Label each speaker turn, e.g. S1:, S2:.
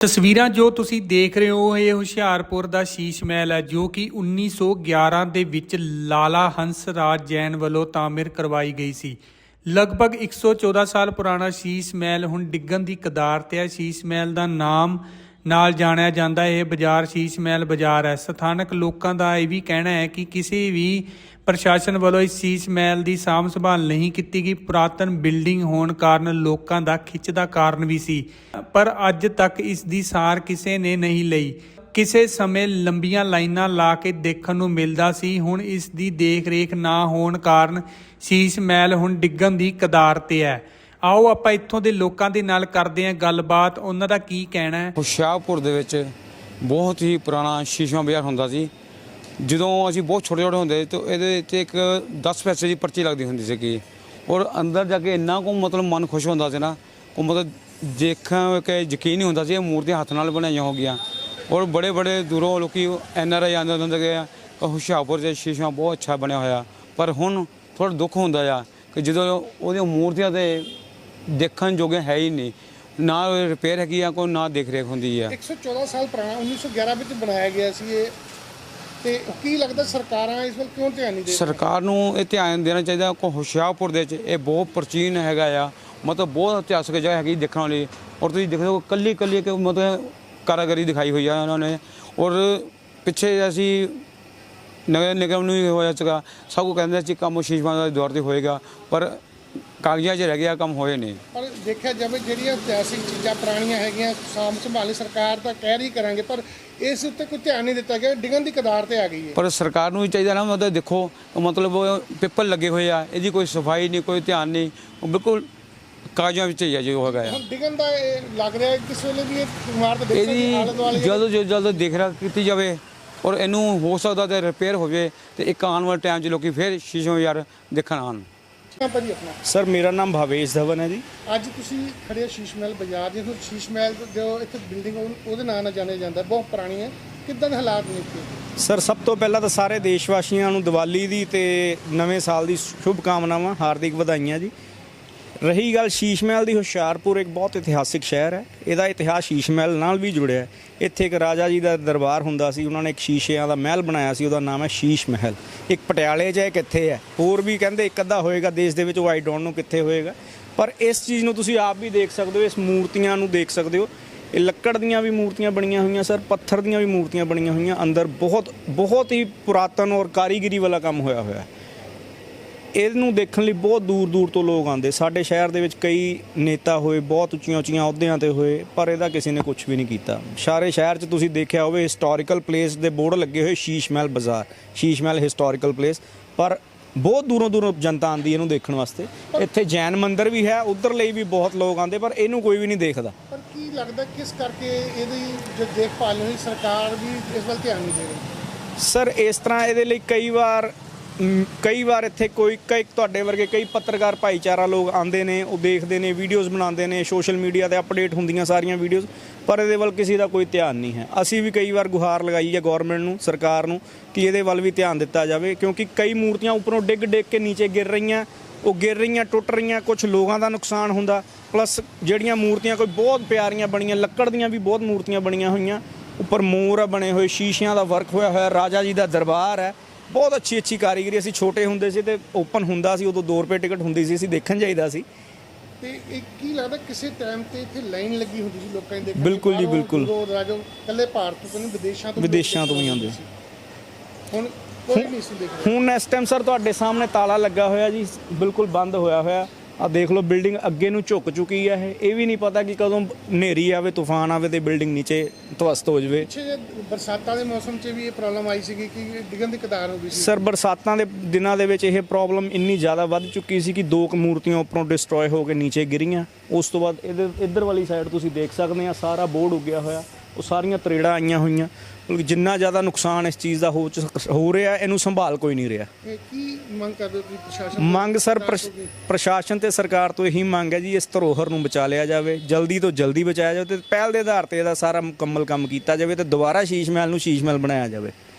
S1: ਤਸਵੀਰਾਂ ਜੋ ਤੁਸੀਂ ਦੇਖ ਰਹੇ ਹੋ, ਇਹ ਹੁਸ਼ਿਆਰਪੁਰ ਦਾ ਸ਼ੀਸ਼ ਮਹਿਲ ਹੈ, ਜੋ ਕਿ 1911 ਦੇ ਵਿੱਚ ਲਾਲਾ ਹੰਸ ਰਾਜ ਜੈਨ ਵੱਲੋਂ ਤਾਮਿਰ ਕਰਵਾਈ ਗਈ ਸੀ। ਲਗਭਗ 114 ਸਾਲ ਪੁਰਾਣਾ ਸ਼ੀਸ਼ ਮਹਿਲ ਹੁਣ ਡਿੱਗਣ ਦੀ ਕਦਾਰ ਤੇ ਹੈ। ਸ਼ੀਸ਼ ਮਹਿਲ ਦਾ ਨਾਮ ਨਾਲ ਜਾਣਿਆ ਜਾਂਦਾ ਇਹ ਬਾਜ਼ਾਰ ਸ਼ੀਸ਼ ਮਹਿਲ ਬਾਜ਼ਾਰ ਹੈ। ਸਥਾਨਕ ਲੋਕਾਂ ਦਾ ਇਹ ਵੀ ਕਹਿਣਾ ਹੈ ਕਿ ਕਿਸੇ ਵੀ ਪ੍ਰਸ਼ਾਸਨ ਵੱਲੋਂ ਇਸ ਸ਼ੀਸ਼ ਮਹਿਲ ਦੀ ਸਾਂਭ ਸੰਭਾਲ ਨਹੀਂ ਕੀਤੀ ਗਈ। ਪੁਰਾਤਨ ਬਿਲਡਿੰਗ ਹੋਣ ਕਾਰਨ ਲੋਕਾਂ ਦਾ ਖਿੱਚ ਦਾ ਕਾਰਨ ਵੀ ਸੀ। ਪਰ ਅੱਜ ਤੱਕ ਇਸ ਦੀ ਸਾਰ ਕਿਸੇ ਨੇ ਨਹੀਂ ਲਈ। ਕਿਸੇ ਸਮੇਂ ਲੰਬੀਆਂ ਲਾਈਨਾਂ ਲਾ ਕੇ ਦੇਖਣ ਨੂੰ ਮਿਲਦਾ ਸੀ। ਹੁਣ ਇਸ ਦੀ ਦੇਖ-ਰੇਖ ਨਾ ਹੋਣ ਕਾਰਨ ਸ਼ੀਸ਼ ਮਹਿਲ ਹੁਣ ਡਿੱਗਣ ਦੀ ਕਦਾਰ ਤੇ ਹੈ। ਆਓ ਆਪਾਂ ਇੱਥੋਂ ਦੇ ਲੋਕਾਂ ਦੇ ਨਾਲ ਕਰਦੇ ਹਾਂ ਗੱਲਬਾਤ। ਉਹਨਾਂ ਦਾ ਕੀ ਕਹਿਣਾ ਹੈ?
S2: ਹੁਸ਼ਿਆਰਪੁਰ ਦੇ ਵਿੱਚ ਬਹੁਤ ਹੀ ਪੁਰਾਣਾ ਸ਼ੀਸ਼ਾ ਬਾਜ਼ਾਰ ਹੁੰਦਾ ਸੀ। ਜਦੋਂ ਅਸੀਂ ਬਹੁਤ ਛੋਟੇ ਛੋਟੇ ਹੁੰਦੇ ਤਾਂ ਇਹਦੇ 'ਤੇ ਇੱਕ 10 ਪੈਸੇ ਦੀ ਪਰਚੀ ਲੱਗਦੀ ਹੁੰਦੀ ਸੀ ਕਿ ਔਰ ਅੰਦਰ ਜਾ ਕੇ ਇੰਨਾ ਕੋ ਮਤਲਬ ਮਨ ਖੁਸ਼ ਹੁੰਦਾ ਸੀ ਨਾ, ਉਹ ਮਤਲਬ ਦੇਖਾਂ ਕਿ ਯਕੀਨ ਨਹੀਂ ਹੁੰਦਾ ਸੀ ਇਹ ਮੂਰਤੀਆਂ ਹੱਥ ਨਾਲ ਬਣਾਈਆਂ ਹੋ ਗਈਆਂ। ਔਰ ਬੜੇ ਬੜੇ ਦੂਰੋਂ ਲੋਕੀ ਐਨ ਆਰ ਆਈ ਆਉਂਦੇ ਹੁੰਦੇ ਕਿ ਕਿ ਹੁਸ਼ਿਆਰਪੁਰ ਦੇ ਸ਼ੀਸ਼ਾ ਬਹੁਤ ਅੱਛਾ ਬਣਿਆ ਹੋਇਆ। ਪਰ ਹੁਣ ਥੋੜਾ ਦੁੱਖ ਹੁੰਦਾ ਆ ਕਿ ਜਦੋਂ ਉਹਦੀਆਂ ਮੂਰਤੀਆਂ ਤੇ ਦੇਖਣ ਜੋਗੇ ਹੈ ਹੀ ਨਹੀਂ। ਨਾ ਰਿਪੇਅਰ ਹੈਗੀ ਆ ਕੋਈ ਨਾ ਦੇਖ ਰੇਖ ਹੁੰਦੀ ਆ।
S3: 114 ਸਾਲ ਪੁਰਾਣਾ 1911 ਵਿੱਚ ਬਣਾਇਆ ਗਿਆ ਸੀ ਇਹ। ਤੇ ਕੀ ਲੱਗਦਾ ਸਰਕਾਰਾਂ ਇਸ ਵੱਲ ਕਿਉਂ ਧਿਆਨ ਨਹੀਂ ਦੇ?
S2: ਸਰਕਾਰ ਨੂੰ ਇਹ ਧਿਆਨ ਦੇਣਾ ਚਾਹੀਦਾ ਕਿ ਹੁਸ਼ਿਆਰਪੁਰ ਦੇ ਵਿੱਚ ਇਹ ਬਹੁਤ ਪ੍ਰਾਚੀਨ ਹੈਗਾ ਆ। ਮਤਲਬ ਬਹੁਤ ਇਤਿਹਾਸਕ ਜਗ੍ਹਾ ਹੈਗੀ ਦੇਖਣ ਵਾਲੀ। ਔਰ ਤੁਸੀਂ ਦੇਖਦੇ ਹੋ ਕੱਲੀ ਕੱਲੀ ਕਿ ਮਤਲਬ ਕਾਰਾਗਰੀ ਦਿਖਾਈ ਹੋਈ ਆ ਉਹਨਾਂ ਨੇ। ਔਰ ਪਿੱਛੇ ਅਸੀਂ ਨਗਰ ਨਿਗਮ ਨੂੰ ਹੋਇਆ ਸੀਗਾ। ਸਭ ਕੋ ਕਹਿੰਦੇ ਸੀ ਕੰਮ ਸ਼ੀਸ਼ਮਾਂ ਦੇ ਦੌਰ ਤੇ ਹੋਏਗਾ। ਪਰ ਕਾਗਜ਼ਾਂ 'ਚ ਰਹਿ ਗਿਆ ਕੰਮ ਹੋਏ ਨਹੀਂ
S3: ਪਰ ਦੇਖਿਆ ਜਾਵੇ ਜਿਹੜੀਆਂ ਇਤਿਹਾਸਿਕ ਚੀਜ਼ਾਂ ਪੁਰਾਣੀਆਂ ਹੈਗੀਆਂ ਸਾਂਭ ਸੰਭਾਲੀ ਸਰਕਾਰ ਤਾਂ ਕਹਿ ਰਹੀ ਕਰਾਂਗੇ ਪਰ ਇਸ ਉੱਤੇ ਕੋਈ ਧਿਆਨ ਨਹੀਂ ਦਿੱਤਾ ਗਿਆ ਡਿਗਣ ਦੀ ਕਦਾਰ ਤੇ ਆ ਗਈ ਹੈ।
S2: ਪਰ ਸਰਕਾਰ ਨੂੰ ਵੀ ਚਾਹੀਦਾ ਨਾ ਮਤਲਬ ਦੇਖੋ ਮਤਲਬ ਪਿੱਪਲ ਲੱਗੇ ਹੋਏ ਆ ਇਹਦੀ ਕੋਈ ਸਫ਼ਾਈ ਨਹੀਂ ਕੋਈ ਧਿਆਨ ਨਹੀਂ ਉਹ ਬਿਲਕੁਲ ਕਾਗਜ਼ਾਂ ਵਿੱਚ ਹੀ ਆ ਜੋ ਹੈਗਾ ਆ।
S3: ਡਿਗਣ ਦਾ ਇਹ ਲੱਗ ਰਿਹਾ ਕਿਸ ਵੇਲੇ ਵੀ ਇਹ ਇਮਾਰਤ ਦੇਖ ਸਕਦੀ ਆਲੇ ਦੁਆਲੇ
S2: ਜਲਦ ਤੋਂ ਜਲਦ ਦੇਖ ਰੇਖ ਕੀਤੀ ਜਾਵੇ ਔਰ ਇਹਨੂੰ ਹੋ ਸਕਦਾ ਤੇ ਰਿਪੇਅਰ ਹੋਵੇ ਤੇ ਇੱਕ ਆਉਣ ਵਾਲੇ ਟਾਈਮ 'ਚ ਲੋਕੀ ਫਿਰ ਸ਼ੀਸ਼ੋ ਯਾਰ ਦੇਖਣ ਆਉਣ
S3: ਭਾਜੀ ਆਪਣਾ?
S4: ਸਰ ਮੇਰਾ ਨਾਮ ਭਾਵੇਸ਼ ਧਵਨ ਹੈ ਜੀ।
S3: ਅੱਜ ਤੁਸੀਂ ਖੜੇ ਹੋ ਸ਼ੀਸ਼ ਮਹਿਲ ਬਾਜ਼ਾਰ ਜਿਹਨੂੰ ਸ਼ੀਸ਼ ਮਹਿਲ ਜੋ ਇੱਥੇ ਬਿਲਡਿੰਗ ਉਹਦੇ ਨਾਂ ਨਾਲ ਜਾਣਿਆ ਜਾਂਦਾ ਬਹੁਤ ਪੁਰਾਣੀ ਹੈ। ਕਿੱਦਾਂ ਦੇ ਹਾਲਾਤ ਨੇ ਇੱਥੇ?
S4: ਸਰ ਸਭ ਤੋਂ ਪਹਿਲਾਂ ਤਾਂ ਸਾਰੇ ਦੇਸ਼ ਵਾਸੀਆਂ ਨੂੰ ਦੀਵਾਲੀ ਦੀ ਤੇ ਨਵੇਂ ਸਾਲ ਦੀ ਸ਼ੁਭ ਕਾਮਨਾਵਾਂ ਹਾਰਦਿਕ ਵਧਾਈਆਂ ਜੀ। ਰਹੀ ਗੱਲ ਸ਼ੀਸ਼ ਮਹਿਲ ਦੀ ਹੁਸ਼ਿਆਰਪੁਰ ਇੱਕ ਬਹੁਤ ਇਤਿਹਾਸਿਕ ਸ਼ਹਿਰ ਹੈ। ਇਹਦਾ ਇਤਿਹਾਸ ਸ਼ੀਸ਼ ਮਹਿਲ ਨਾਲ ਵੀ ਜੁੜਿਆ ਹੈ। ਇੱਥੇ ਇੱਕ ਰਾਜਾ ਜੀ ਦਾ ਦਰਬਾਰ ਹੁੰਦਾ ਸੀ, ਉਹਨਾਂ ਨੇ ਇੱਕ ਸ਼ੀਸ਼ਿਆਂ ਦਾ ਮਹਿਲ ਬਣਾਇਆ ਸੀ, ਉਹਦਾ ਨਾਮ ਹੈ ਸ਼ੀਸ਼ ਮਹਿਲ ਇੱਕ ਪਟਿਆਲੇ 'ਚ ਹੈ ਕਿੱਥੇ ਹੈ। ਹੋਰ ਵੀ ਕਹਿੰਦੇ ਇੱਕ ਅੱਧਾ ਹੋਏਗਾ, ਦੇਸ਼ ਦੇ ਵਿੱਚ ਉਹ ਆਈ ਡੋਂਟ ਨੋ ਕਿੱਥੇ ਹੋਏਗਾ। ਪਰ ਇਸ ਚੀਜ਼ ਨੂੰ ਤੁਸੀਂ ਆਪ ਵੀ ਦੇਖ ਸਕਦੇ ਹੋ, ਇਸ ਮੂਰਤੀਆਂ ਨੂੰ ਦੇਖ ਸਕਦੇ ਹੋ। ਇਹ ਲੱਕੜ ਦੀਆਂ ਵੀ ਮੂਰਤੀਆਂ ਬਣੀਆਂ ਹੋਈਆਂ, ਸਰ, ਪੱਥਰ ਦੀਆਂ ਵੀ ਮੂਰਤੀਆਂ ਬਣੀਆਂ ਹੋਈਆਂ। ਅੰਦਰ ਬਹੁਤ ਬਹੁਤ ਹੀ ਪੁਰਾਤਨ ਔਰ ਕਾਰੀਗਰੀ ਵਾਲਾ ਕੰਮ ਹੋਇਆ ਹੋਇਆ ਹੈ। ਇਹਨੂੰ ਦੇਖਣ ਲਈ ਬਹੁਤ ਦੂਰ ਦੂਰ ਤੋਂ ਲੋਕ ਆਉਂਦੇ। ਸਾਡੇ ਸ਼ਹਿਰ ਦੇ ਵਿੱਚ ਕਈ ਨੇਤਾ ਹੋਏ ਬਹੁਤ ਉੱਚੀਆਂ ਉੱਚੀਆਂ ਅਹੁਦਿਆਂ ਤੇ ਹੋਏ ਪਰ ਇਹਦਾ ਕਿਸੇ ਨੇ ਕੁਝ ਵੀ ਨਹੀਂ ਕੀਤਾ। ਸਾਰੇ ਸ਼ਹਿਰ 'ਚ ਤੁਸੀਂ ਦੇਖਿਆ ਹੋਵੇ ਹਿਸਟੋਰੀਕਲ ਪਲੇਸ ਦੇ ਬੋਰਡ ਲੱਗੇ ਹੋਏ ਸ਼ੀਸ਼ ਮਹਿਲ ਬਾਜ਼ਾਰ ਸ਼ੀਸ਼ ਮਹਿਲ ਹਿਸਟੋਰੀਕਲ ਪਲੇਸ ਪਰ ਬਹੁਤ ਦੂਰੋਂ ਦੂਰੋਂ ਜਨਤਾ ਆਉਂਦੀ ਇਹਨੂੰ ਦੇਖਣ ਵਾਸਤੇ। ਇੱਥੇ ਜੈਨ ਮੰਦਿਰ ਵੀ ਹੈ ਉਧਰ ਲਈ ਵੀ ਬਹੁਤ ਲੋਕ ਆਉਂਦੇ ਪਰ ਇਹਨੂੰ ਕੋਈ ਵੀ ਨਹੀਂ ਦੇਖਦਾ।
S3: ਪਰ ਕੀ ਲੱਗਦਾ ਕਿਸ ਕਰਕੇ ਇਹਦੀ ਜੋ ਦੇਖਭਾਲ ਨਹੀਂ ਸਰਕਾਰ ਵੀ ਇਸ ਵੱਲ ਧਿਆਨ ਨਹੀਂ ਦੇ ਰਹੀ?
S4: ਸਰ ਇਸ ਤਰ੍ਹਾਂ ਇਹਦੇ ਲਈ ਕਈ ਵਾਰ ਕਈ ਵਾਰ ਇੱਥੇ ਕੋਈ ਕਈ ਤੁਹਾਡੇ ਵਰਗੇ ਕਈ ਪੱਤਰਕਾਰ ਭਾਈਚਾਰਾ ਲੋਕ ਆਉਂਦੇ ਨੇ, ਉਹ ਦੇਖਦੇ ਨੇ ਵੀਡੀਓਜ਼ ਬਣਾਉਂਦੇ ਨੇ ਸੋਸ਼ਲ ਮੀਡੀਆ ਤੇ ਅਪਡੇਟ ਹੁੰਦੀਆਂ ਸਾਰੀਆਂ ਵੀਡੀਓਜ਼ ਪਰ ਇਹਦੇ ਵੱਲ ਕਿਸੇ ਦਾ ਕੋਈ ਧਿਆਨ ਨਹੀਂ ਹੈ। ਅਸੀਂ ਵੀ ਕਈ ਵਾਰ ਗੁਹਾਰ ਲਗਾਈ ਹੈ ਗਵਰਨਮੈਂਟ ਨੂੰ, ਸਰਕਾਰ ਨੂੰ, ਕਿ ਇਹਦੇ ਵੱਲ ਵੀ ਧਿਆਨ ਦਿੱਤਾ ਜਾਵੇ, ਕਿਉਂਕਿ ਕਈ ਮੂਰਤੀਆਂ ਉੱਪਰੋਂ ਡਿੱਗ ਡਿੱਗ ਕੇ ਨੀਚੇ ਗਿਰ ਰਹੀਆਂ, ਉਹ ਗਿਰ ਰਹੀਆਂ, ਟੁੱਟ ਰਹੀਆਂ ਕੁਝ ਲੋਕਾਂ ਦਾ ਨੁਕਸਾਨ ਹੁੰਦਾ ਪਲੱਸ ਜਿਹੜੀਆਂ ਮੂਰਤੀਆਂ ਕੋਈ ਬਹੁਤ ਪਿਆਰੀਆਂ ਬਣੀਆਂ, ਲੱਕੜ ਦੀਆਂ ਵੀ ਬਹੁਤ ਮੂਰਤੀਆਂ ਬਣੀਆਂ ਹੋਈਆਂ, ਉੱਪਰ ਮੋਰ ਬਣੇ ਹੋਏ, ਸ਼ੀਸ਼ਿਆਂ ਦਾ ਵਰਕ ਹੋਇਆ ਹੋਇਆ, ਰਾਜਾ ਜੀ ਦਾ ਦਰਬਾਰ ਹੈ ਬਹੁਤ ਅੱਛੀ ਅੱਛੀ ਕਾਰੀਗਰੀ ਅਸੀਂ ਛੋਟੇ ਹੁੰਦੇ ਸੀ ਤੇ ਓਪਨ ਹੁੰਦਾ ਸੀ ਉਦੋਂ 2 ਰੁਪਏ ਟਿਕਟ ਹੁੰਦੀ ਸੀ ਅਸੀਂ ਦੇਖਣ ਜਾਈਦਾ ਸੀ
S3: ਤੇ ਇਹ ਕੀ ਲੱਗਦਾ ਕਿਸੇ ਟਾਈਮ ਤੇ ਇੱਥੇ ਲਾਈਨ ਲੱਗੀ ਹੁੰਦੀ ਸੀ ਲੋਕਾਂ ਦੀ ਦੇਖਣ
S4: ਬਿਲਕੁਲ ਜੀ, ਬਿਲਕੁਲ।
S3: ਦੂਰੋਂ ਰਾਜੋ ਕੱਲੇ ਭਾਰਤ ਤੋਂ ਨਹੀਂ ਵਿਦੇਸ਼ਾਂ ਤੋਂ
S4: ਵਿਦੇਸ਼ਾਂ ਤੋਂ ਵੀ ਆਉਂਦੇ।
S3: ਸੀ। ਹੁਣ ਕੋਈ ਨਹੀਂ ਸੀ ਦੇਖ ਰਿਹਾ
S4: ਹੁਣ ਇਸ ਟਾਈਮ ਸਰ ਤੁਹਾਡੇ ਸਾਹਮਣੇ ਤਾਲਾ ਲੱਗਾ ਹੋਇਆ ਜੀ ਬਿਲਕੁਲ ਬੰਦ ਹੋਇਆ ਹੋਇਆ ਆ ਦੇਖ ਲਓ ਬਿਲਡਿੰਗ ਅੱਗੇ ਨੂੰ ਝੁੱਕ ਚੁੱਕੀ ਹੈ ਇਹ। ਇਹ ਵੀ ਨਹੀਂ ਪਤਾ ਕਿ ਕਦੋਂ ਹਨੇਰੀ ਆਵੇ ਤੂਫਾਨ ਆਵੇ ਤੇ ਬਿਲਡਿੰਗ ਨੀਚੇ ਧਵਸਤ ਹੋ ਜਾਵੇ।
S3: ਪਿੱਛੇ ਜੇ ਬਰਸਾਤਾਂ ਦੇ ਮੌਸਮ 'ਚ ਵੀ ਇਹ ਪ੍ਰੋਬਲਮ ਆਈ ਸੀਗੀ ਕਿ ਡਿੱਗਣ ਦੀ ਕਦਾਰ ਹੋ ਗਈ ਸੀ।
S4: ਸਰ ਬਰਸਾਤਾਂ ਦੇ ਦਿਨਾਂ ਦੇ ਵਿੱਚ ਇਹ ਪ੍ਰੋਬਲਮ ਇੰਨੀ ਜ਼ਿਆਦਾ ਵੱਧ ਚੁੱਕੀ ਸੀ ਕਿ ਦੋ ਕੁ ਮੂਰਤੀਆਂ ਉੱਪਰੋਂ ਡਿਸਟਰੋਏ ਹੋ ਕੇ ਨੀਚੇ ਗਿਰੀਆਂ। ਉਸ ਤੋਂ ਬਾਅਦ ਇਹਦੇ ਇੱਧਰ ਵਾਲੀ ਸਾਈਡ ਤੁਸੀਂ ਦੇਖ ਸਕਦੇ ਆ ਸਾਰਾ ਬੋਰਡ ਉੱਗਿਆ ਹੋਇਆ। ਉਹ ਸਾਰੀਆਂ ਤਰੇੜਾਂ ਆਈਆਂ ਹੋਈਆਂ। ਮਤਲਬ ਜਿੰਨਾ ਜ਼ਿਆਦਾ ਨੁਕਸਾਨ ਇਸ ਚੀਜ਼ ਦਾ ਹੋ ਚ- ਹੋ ਰਿਹਾ ਇਹਨੂੰ ਸੰਭਾਲ ਕੋਈ ਨਹੀਂ ਰਿਹਾ।
S3: ਇਹ ਕੀ ਮੰਗ ਕਰਦੇ ਹੋ ਕਿ ਪ੍ਰਸ਼ਾਸਨ
S4: ਮੰਗ ਸਰ ਪ੍ਰਸ਼-? ਪ੍ਰਸ਼ਾਸਨ ਤੇ ਸਰਕਾਰ ਤੋਂ ਇਹੀ ਮੰਗ ਹੈ ਜੀ ਇਸ ਧਰੋਹਰ ਨੂੰ ਬਚਾ ਲਿਆ ਜਾਵੇ ਜਲਦੀ ਤੋਂ ਜਲਦੀ ਬਚਾਇਆ ਜਾਵੇ ਤੇ ਪਹਿਲ ਦੇ ਆਧਾਰ ਤੇ ਇਹਦਾ ਸਾਰਾ ਮੁਕੰਮਲ ਕੰਮ ਕੀਤਾ ਜਾਵੇ ਤੇ ਦੁਬਾਰਾ ਸ਼ੀਸ਼ ਮਹਿਲ ਨੂੰ ਸ਼ੀਸ਼ ਮਹਿਲ ਬਣਾਇਆ ਜਾਵੇ।